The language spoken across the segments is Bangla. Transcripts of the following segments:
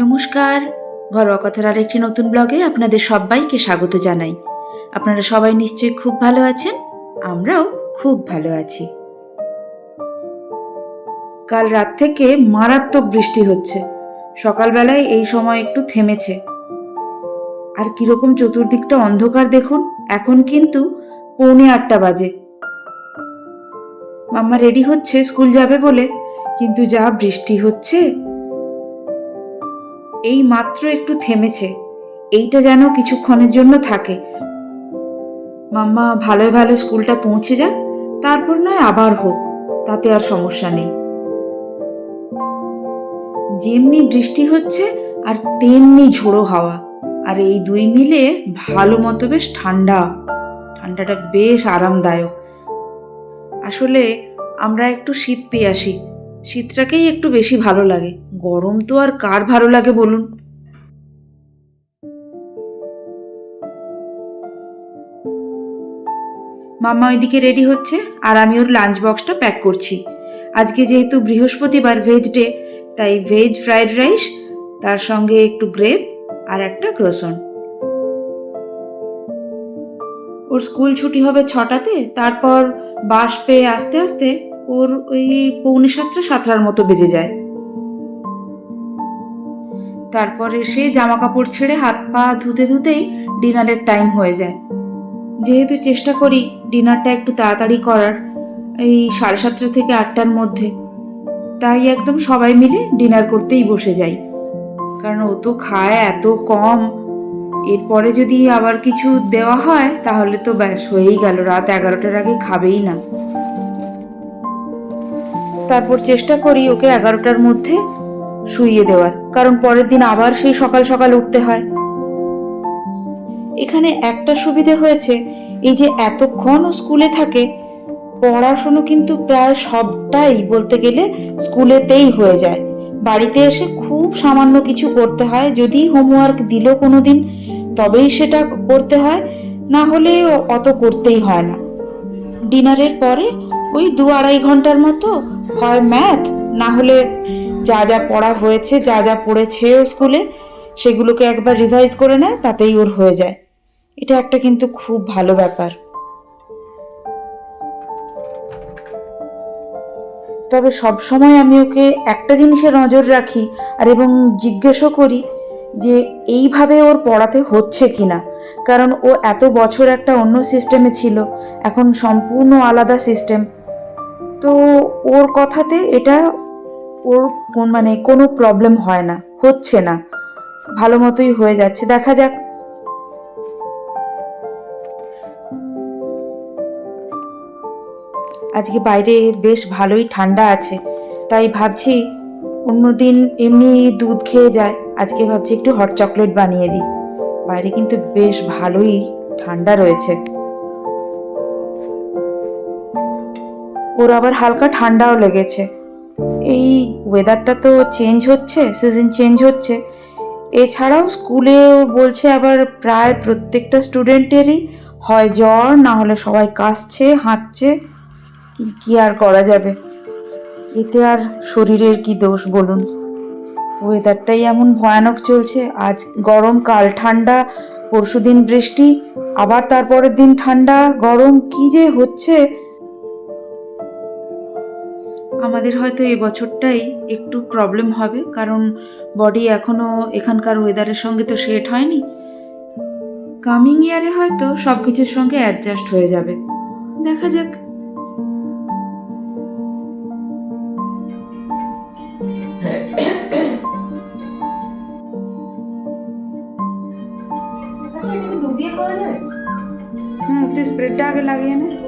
নমস্কার। ঘরোয়া কথার আরেকটি নতুন ব্লগে আপনাদের সবাইকে স্বাগত জানাই। আপনারা সবাই নিশ্চয়ই খুব ভালো আছেন, আমরাও খুব ভালো আছি। কাল রাত থেকে মারাত্মক বৃষ্টি হচ্ছে। সকালবেলায় এই সময় একটু থেমেছে। আর কীরকম চতুর্দিকটা অন্ধকার দেখুন, এখন কিন্তু পৌনে আটটা বাজে। মাম্মা রেডি হচ্ছে, স্কুল যাবে বলে কিন্তু যা বৃষ্টি হচ্ছে, এই মাত্র একটু থেমেছে। এইটা যেন কিছুক্ষণের জন্য থাকে। মাম্মা ভালোই ভালো স্কুলটা পৌঁছে যাক, তারপর নয় আবার হোক, তাতে আর সমস্যা নেই। যেমনি বৃষ্টি হচ্ছে, আর তেমনি ঝোড়ো হাওয়া। আর এই দুই মিলে ভালো মতো বেশ ঠান্ডা। ঠান্ডাটা বেশ আরামদায়ক। আসলে আমরা একটু শীত পেয়ে আসি। শীতটাকেই একটু বেশি ভালো লাগে। গরম তো আর কার ভালো লাগে বলুন? মাম্মা ওইদিকে রেডি হচ্ছে আর আমি ওর লাঞ্চ বক্সটা প্যাক করছি। আজকে যেহেতু বৃহস্পতিবার ভেজ ডে তাই ভেজ ফ্রাইড রাইস তার সঙ্গে একটু গ্রেপ আর একটা ক্রোসন ওর স্কুল ছুটি হবে ছটাতে, তারপর বাস পেয়ে আস্তে আস্তে ওর ওই পৌনে সাতটা সাতটার মতো বেজে যায়। তারপরে সে জামা কাপড় ছেড়ে হাত পা ধুতে ধুতেই ডিনারের টাইম হয়ে যায়। যেহেতু চেষ্টা করি ডিনারটা একটু তাড়াতাড়ি করার, এই সাড়ে সাতটা থেকে আটটার মধ্যে। তাই একদম সবাই মিলে ডিনার করতেই বসে যাই। কারণ ও তো খায় এত কম। এরপরে যদি আবার কিছু দেওয়া হয়, তাহলে তো ব্যাস হয়েই গেল, রাত এগারোটার আগে খাবেই না। তারপর চেষ্টা করি ওকে এগারোটার মধ্যে শুইয়ে দেওয়ার। কারণ পরের দিন আবার সেই সকাল সকাল উঠতে হয়। এখানে একটা সুবিধে হয়েছে, এই যে এতক্ষণ ও স্কুলে থাকে, পড়াশুনো কিন্তু প্রায় সবটাই বলতে গেলে স্কুলেতেই হয়ে যায়। বাড়িতে এসে খুব সামান্য কিছু করতে হয়, যদি হোমওয়ার্ক দিল কোনো দিন তবেই সেটা করতে হয়, না হলে অত করতেই হয় না। ডিনারের পরে ওই দু আড়াই ঘণ্টার মতো হয় ম্যাথ না হলে যা যা পড়া হয়েছে, যা যা পড়েছে ও স্কুলে সেগুলোকে একবার রিভাইজ করে নেয় তাতেই ওর হয়ে যায়। এটা একটা কিন্তু খুব ভালো ব্যাপার। তবে সব সময় আমি ওকে একটা জিনিসে নজর রাখি আর এবং জিজ্ঞেসও করি যে এইভাবে ওর পড়াতে হচ্ছে কিনা? কারণ ও এত বছর একটা অন্য সিস্টেমে ছিল, এখন সম্পূর্ণ আলাদা সিস্টেম তো ওর কথাতে এটা ওর মানে কোনো প্রবলেম হয় না, হচ্ছে না। ভালো মতোই হয়ে যাচ্ছে। দেখা যাক। আজকে বাইরে বেশ ভালোই ঠান্ডা আছে, তাই ভাবছি অন্যদিন এমনি দুধ খেয়ে যায় আজকে ভাবছি একটু হট চকলেট বানিয়ে দিই। বাইরে কিন্তু বেশ ভালোই ঠান্ডা রয়েছে। ওর আবার হালকা ঠান্ডাও লেগেছে। এই ওয়েদারটা তো চেঞ্জ হচ্ছে সিজন চেঞ্জ হচ্ছে। এছাড়াও স্কুলে বলছে আবার প্রায় প্রত্যেকটা স্টুডেন্টেরই হয় জ্বর, না হলে সবাই কাশছে, হাঁটছে। কি কি আর করা যাবে? এতে আর শরীরের কি দোষ বলুন? ওয়েদারটাই এমন ভয়ানক চলছে, আজ গরম, কাল ঠান্ডা, পরশুদিন বৃষ্টি, আবার তারপরের দিন ঠান্ডা, গরম, কি যে হচ্ছে। আমাদের হয়তো এ বছরটাই একটু প্রবলেম হবে কারণ বডি এখনও এখানকার ওয়েদারের সঙ্গে তো সেট হয়নি। কামিং ইয়ারে হয়তো সব কিছুর সঙ্গে অ্যাডজাস্ট হয়ে যাবে। দেখা যাক। আচ্ছা হুম তুই স্প্রেডটা আগে লাগিয়ে নে।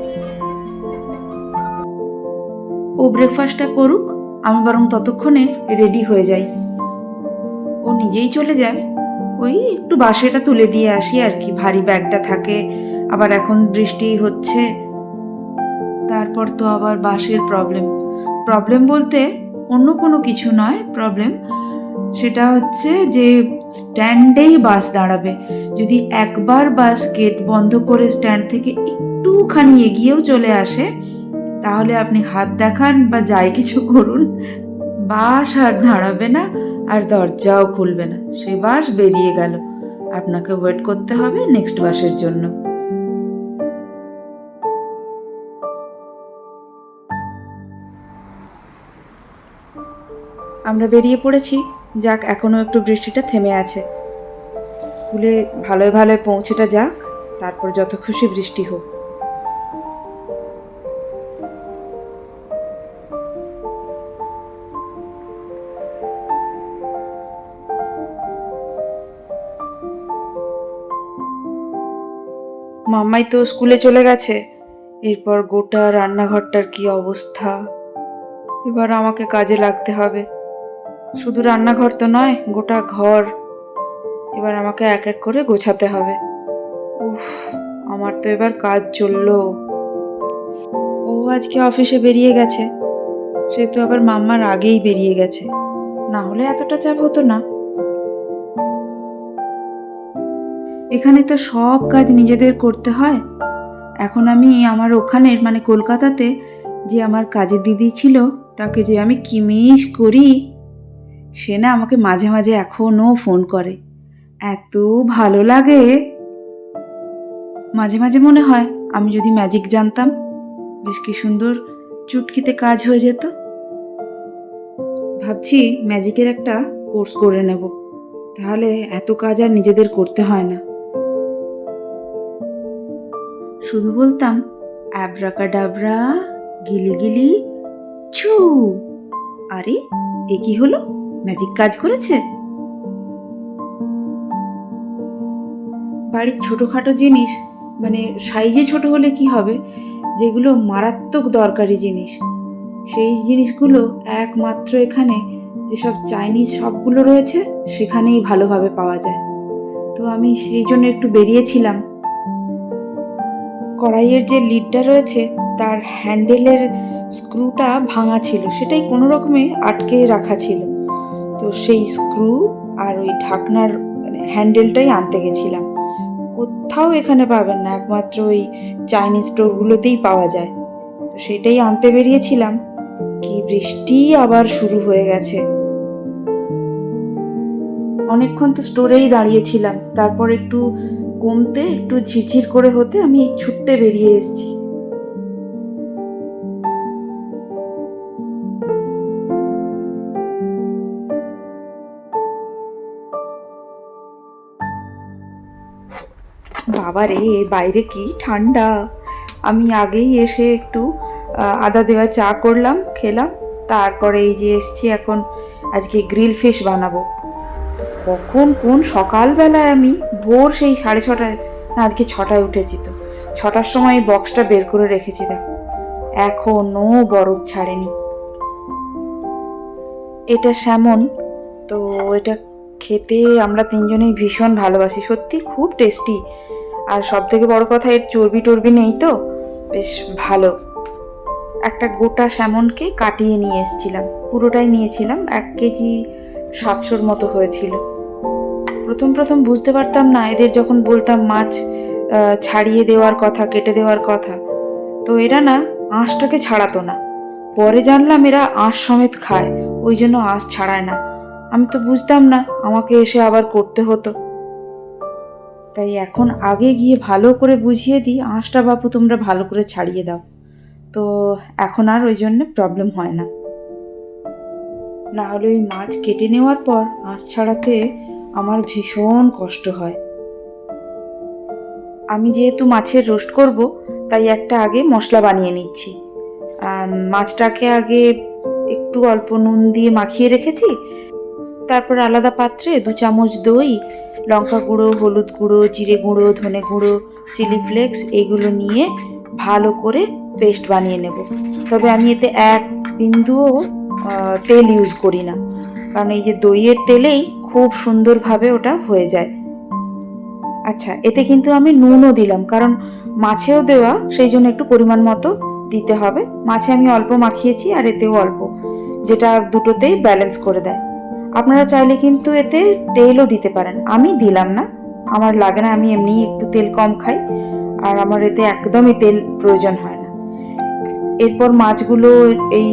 ও ব্রেকফাস্টটা করুক, আমি বরং ততক্ষণে রেডি হয়ে যাই। ও নিজেই চলে যায়। ওই একটু বাসেটা তুলে দিয়ে আসি আর কি, ভারী ব্যাগটা থাকে। আবার এখন বৃষ্টি হচ্ছে। তারপর তো আবার বাসের প্রবলেম প্রবলেম বলতে অন্য কোনো কিছু নয় প্রবলেম সেটা হচ্ছে যে স্ট্যান্ডেই বাস দাঁড়াবে। যদি একবার বাস গেট বন্ধ করে স্ট্যান্ড থেকে একটুখানি এগিয়েও চলে আসে তাহলে আপনি হাত দেখান বা যাই কিছু করুন। বাস আর দাঁড়াবে না আর দরজাও খুলবে না। সে বাস বেরিয়ে গেল। আপনাকে ওয়েট করতে হবে নেক্সট বাসের জন্য। আমরা বেরিয়ে পড়েছি। যাক এখনও একটু বৃষ্টিটা থেমে আছে। স্কুলে ভালোই ভালোই পৌঁছেটা যাক, তারপর যত খুশি বৃষ্টি হোক। মাম্মাই তো স্কুলে চলে গেছে। এরপর গোটা রান্নাঘরটার কি অবস্থা? এবার আমাকে কাজে লাগতে হবে। শুধু রান্নাঘর তো নয়, গোটা ঘর। এবার আমাকে এক এক করে গোছাতে হবে। উফ, আমার তো এবার কাজ চলল। ও আজকে অফিসে বেরিয়ে গেছে। সে তো আবার মাম্মার আগেই বেরিয়ে গেছে। না হলে এতটা চাপ হতো না। এখানে তো সব কাজ নিজেদের করতে হয়। এখন আমি আমার ওখানের মানে কলকাতাতে যে আমার কাজের দিদি ছিল, তাকে যে আমি কিমিস করি, সে না আমাকে মাঝে মাঝে এখনও ফোন করে। এত ভালো লাগে। মাঝে মাঝে মনে হয় আমি যদি ম্যাজিক জানতাম, বেশ কি সুন্দর চুটকিতে কাজ হয়ে যেত। ভাবছি ম্যাজিকের একটা কোর্স করে নেব। তাহলে এত কাজ আর নিজেদের করতে হয় না। শুধু বলতাম অ্যাব্রাকা ডাবরা গিলি গিলি ছু। আরে, এ কি হলো? ম্যাজিক কাজ করেছে। বাড়ির ছোটোখাটো জিনিস মানে সাইজে ছোট হলে কি হবে? যেগুলো মারাত্মক দরকারি জিনিস। সেই জিনিসগুলো একমাত্র এখানে যেসব চাইনিজ শপগুলো রয়েছে, সেখানেই ভালোভাবে পাওয়া যায়। তো আমি সেই জন্য একটু বেরিয়েছিলাম। কড়াইয়ের যে লিডটা রয়েছে, তার হ্যান্ডেলের স্ক্রুটা ভাঙা ছিল। সেটাই কোনো রকমে আটকে রাখা ছিল। তো সেই স্ক্রু আর ওই ঢাকনার মানে হ্যান্ডেলটাই আনতে গেছিলাম। কোথাও এখানে পাবেন না, একমাত্র ওই চাইনিজ স্টোরগুলোতেই পাওয়া যায়। তো সেটাই আনতে বেরিয়েছিলাম। কি বৃষ্টি আবার শুরু হয়ে গেছে। অনেকক্ষণ তো স্টোরেই দাঁড়িয়েছিলাম। তারপর একটু কমতে, একটু ঝিরঝির করে হতে আমি ছুটতে বেরিয়ে এসেছি। বাবা রে, বাইরে কি ঠান্ডা? আমি আগেই এসে একটু আদা দেওয়া চা করলাম, খেলাম, তারপরে এই যে এসছি এখন আজকে গ্রিল ফিশ বানাবো। কখন কোন সকালবেলায় আমি ভোর সেই সাড়ে ছটায়, না আজকে ছটায় উঠেছি তো। ছটার সময় বক্সটা বের করে রেখেছি দেখো। এখনও বরফ ছাড়েনি। এটা স্যামন তো এটা খেতে আমরা তিনজনেই ভীষণ ভালোবাসি, সত্যি খুব টেস্টি আর সব থেকে বড় কথা, এর চর্বি টর্বি নেই তো? বেশ ভালো। একটা গোটা স্যামনকে কাটিয়ে নিয়ে এসেছিলাম। পুরোটাই নিয়েছিলাম, এক কেজি সাতশোর মতো হয়েছিল। প্রথম প্রথম বুঝতে পারতাম না, এদের যখন বলতাম মাছ ছাড়িয়ে দেওয়ার কথা, কেটে দেওয়ার কথা, তো এরা না আঁশটাকে ছাড়াতো না। পরে জানলাম এরা আঁশ সমেত খায়, ওই জন্য আঁশ ছাড়ায় না। আমি তো বুঝতাম না, আমাকে এসে আবার করতে হতো। তাই এখন আগে গিয়ে ভালো করে বুঝিয়ে দিই, আঁশটা বাপু তোমরা ভালো করে ছাড়িয়ে দাও। তো এখন আর ওই জন্য প্রবলেম হয় না। না হলে ওই মাছ কেটে নেওয়ার পর আঁশ ছাড়াতে আমার ভীষণ কষ্ট হয়। আমি যেহেতু মাছের রোস্ট করব, তাই একটা আগে মশলা বানিয়ে নিচ্ছি। মাছটাকে আগে একটু অল্প নুন দিয়ে মাখিয়ে রেখেছি। তারপর আলাদা পাত্রে দু চামচ দই, লঙ্কা গুঁড়ো, হলুদ গুঁড়ো, জিরে গুঁড়ো, ধনে গুঁড়ো, চিলি ফ্লেক্স এইগুলো নিয়ে ভালো করে পেস্ট বানিয়ে নেব। তবে আমি এতে এক বিন্দুও তেল ইউজ করি না। কারণ এই যে দইয়ের তেলেই খুব সুন্দরভাবে ওটা হয়ে যায়। আচ্ছা এতে কিন্তু আমি নুনও দিলাম, কারণ মাছেও দেওয়া, সেই জন্য একটু পরিমাণ মতো দিতে হবে। মাছে আমি অল্প মাখিয়েছি আর এতেও অল্প, যেটা দুটোতেই ব্যালেন্স করে দেয়। আপনারা চাইলে কিন্তু এতে তেলও দিতে পারেন। আমি দিলাম না, আমার লাগে না, আমি এমনি একটু তেল কম খাই, আর আমার এতে একদমই তেল প্রয়োজন হয় না। এরপর মাছগুলো এই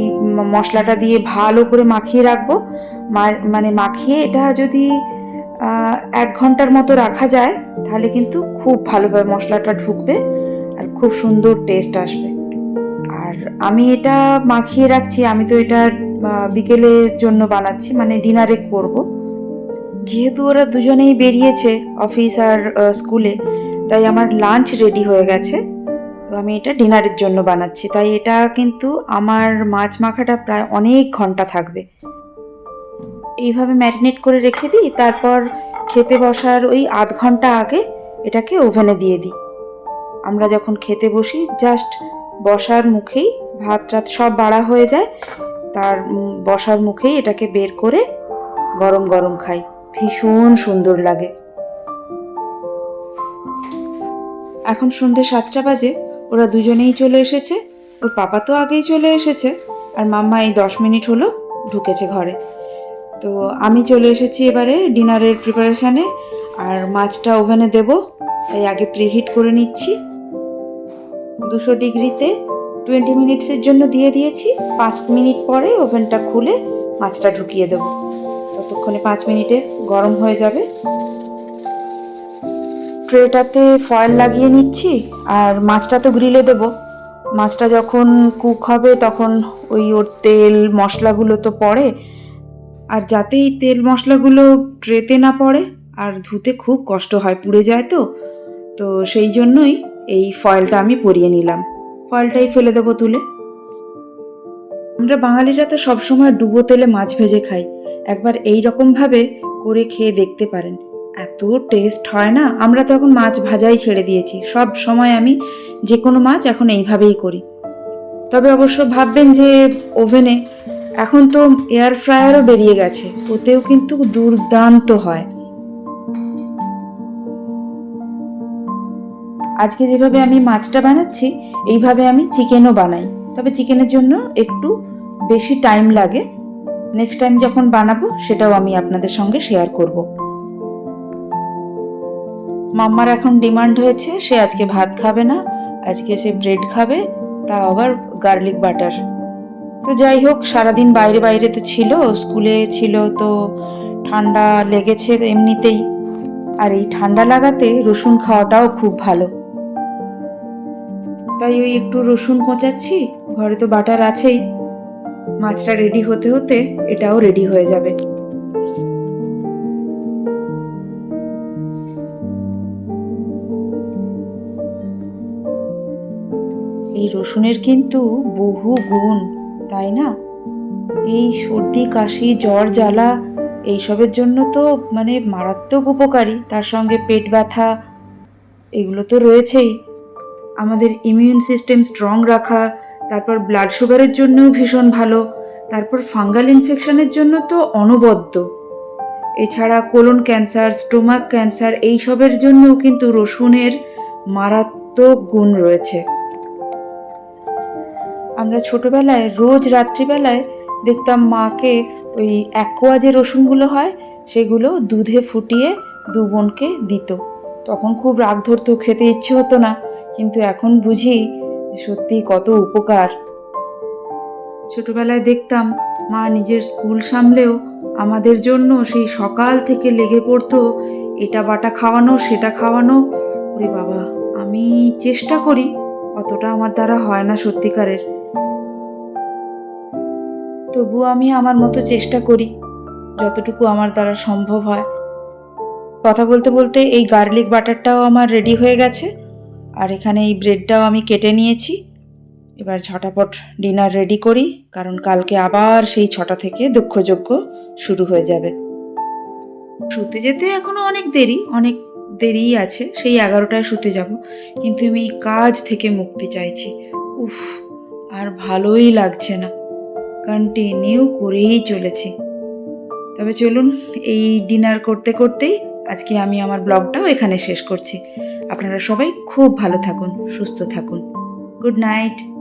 মশলাটা দিয়ে ভালো করে মাখিয়ে রাখব মানে মাখিয়ে এটা যদি এক ঘণ্টার মতো রাখা যায়, তাহলে কিন্তু খুব ভালোভাবে মশলাটা ঢুকবে আর খুব সুন্দর টেস্ট আসবে। আর আমি এটা মাখিয়ে রাখছি, আমি তো এটা বিকেলের জন্য বানাচ্ছি মানে ডিনারে করব। যেহেতু ওরা দুজনেই বেরিয়েছে অফিস আর স্কুলে, তাই আমার লাঞ্চ রেডি হয়ে গেছে। তো আমি এটা ডিনারের জন্য বানাচ্ছি। তাই এটা কিন্তু আমার মাছ মাখাটা প্রায় অনেক ঘণ্টা থাকবে। এইভাবে ম্যারিনেট করে রেখে দিই, তারপর খেতে বসার ওই আধ ঘণ্টা আগে এটাকে ওভেনে দিয়ে দিই। আমরা যখন খেতে বসি জাস্ট বসার মুখেই ভাত টাত সব বাড়া হয়ে যায়, তার বসার মুখেই এটাকে বের করে গরম গরম খাই। ভীষণ সুন্দর লাগে। এখন সন্ধে সাতটা বাজে, ওরা দুজনেই চলে এসেছে। ওর পাপা তো আগেই চলে এসেছে। আর মাম্মা এই দশ মিনিট হলো ঢুকেছে ঘরে। তো আমি চলে এসেছি এবারে ডিনারের প্রিপারেশানে আর মাছটা ওভেনে দেব, তাই আগে প্রিহিট করে নিচ্ছি। দুশো ডিগ্রিতে টোয়েন্টি মিনিটসের জন্য দিয়ে দিয়েছি, পাঁচ মিনিট পরে ওভেনটা খুলে মাছটা ঢুকিয়ে দেবো। ততক্ষণে পাঁচ মিনিটে গরম হয়ে যাবে। ট্রেটাতে ফয়েল লাগিয়ে নিচ্ছি, আর মাছটা তো গ্রিলে দেব। মাছটা যখন কুক হবে তখন ওই ওর তেল, মশলাগুলো তো পড়ে আর যাতে এই তেল মশলাগুলো ট্রেতে না পড়ে আর ধুতে খুব কষ্ট হয়, পুড়ে যায় তো তো সেই জন্যই এই ফয়েলটা আমি পরিয়ে নিলাম। ফয়েলটাই ফেলে দেবো তুলে। আমরা বাঙালিরা তো সবসময় ডুবো তেলে মাছ ভেজে খাই। একবার এই রকমভাবে করে খেয়ে দেখতে পারেন। এত টেস্ট হয় না? আমরা তো এখন মাছ ভাজাই ছেড়ে দিয়েছি। সব সময় আমি যে কোনো মাছ এখন এইভাবেই করি। তবে অবশ্য ভাববেন যে ওভেনে এখন তো এয়ার ফ্রায়ারও বেরিয়ে গেছে, ওতেও কিন্তু দুর্দান্ত হয়। আজকে যেভাবে আমি মাছটা বানাচ্ছি, এইভাবে আমি চিকেনও বানাই। তবে চিকেনের জন্য একটু বেশি টাইম লাগে। নেক্সট টাইম যখন বানাবো, সেটাও আমি আপনাদের সঙ্গে শেয়ার করব। মাম্মার এখন ডিমান্ড হয়েছে, সে আজকে ভাত খাবে না, আজকে সে ব্রেড খাবে তা আবার গার্লিক বাটার তো যাই হোক, সারাদিন বাইরে বাইরে তো ছিল, স্কুলে ছিল তো ঠান্ডা লেগেছে এমনিতেই। আর এই ঠান্ডা লাগাতে রসুন খাওয়াটাও খুব ভালো। তাই ওই একটু রসুন কোঁচাচ্ছি, ঘরে তো বাটার আছেই। মাছটা রেডি হতে হতে এটাও রেডি হয়ে যাবে। এই রসুনের কিন্তু বহু গুণ। তাই না? এই সর্দি, কাশি, জ্বর, জ্বালা, এইসবের জন্য তো মানে মারাত্মক উপকারী। তার সঙ্গে পেট ব্যথা, এগুলো তো রয়েছেই। আমাদের ইমিউন সিস্টেম স্ট্রং রাখা, তারপর ব্লাড সুগারের জন্যও ভীষণ ভালো, তারপর ফাঙ্গাল ইনফেকশনের জন্য তো অনবদ্য। এছাড়া কোলন ক্যান্সার স্টোমাক ক্যান্সার এইসবের জন্যও কিন্তু রসুনের মারাত্মক গুণ রয়েছে। আমরা ছোটবেলায়, রোজ রাত্রিবেলায় দেখতাম মাকে ওই অ্যাকোয়া যে রসুনগুলো হয়, সেগুলো দুধে ফুটিয়ে দু বোনকে দিত। তখন খুব রাগ ধরতো, খেতে ইচ্ছে হতো না। কিন্তু এখন বুঝি সত্যি কত উপকার। ছোটবেলায় দেখতাম মা নিজের স্কুল সামলেও আমাদের জন্য সেই সকাল থেকে লেগে পড়তো, এটা বাটা খাওয়ানো, সেটা খাওয়ানো। ওরে বাবা, আমি চেষ্টা করি, অতটা আমার দ্বারা হয় না সত্যিকারের। তবুও আমি আমার মতো চেষ্টা করি, যতটুকু আমার দ্বারা সম্ভব হয়। কথা বলতে বলতে এই গার্লিক বাটারটাও আমার রেডি হয়ে গেছে, আর এখানে এই ব্রেডটাও আমি কেটে নিয়েছি। এবার ঝটাপট ডিনার রেডি করি, কারণ কালকে আবার সেই ছটা থেকে দক্ষযজ্ঞ শুরু হয়ে যাবে। শুতে যেতে এখনও অনেক দেরি, অনেক দেরিই আছে, সেই এগারোটায় শুতে যাব, কিন্তু আমি কাজ থেকে মুক্তি চাইছি। উফ, আর ভালোই লাগছে না। কন্টিনিউ করেই চলেছি। তবে চলুন, এই ডিনার করতে করতেই আজকে আমি আমার ব্লগটাও এখানে শেষ করছি। আপনারা সবাই খুব ভালো থাকুন, সুস্থ থাকুন। Good night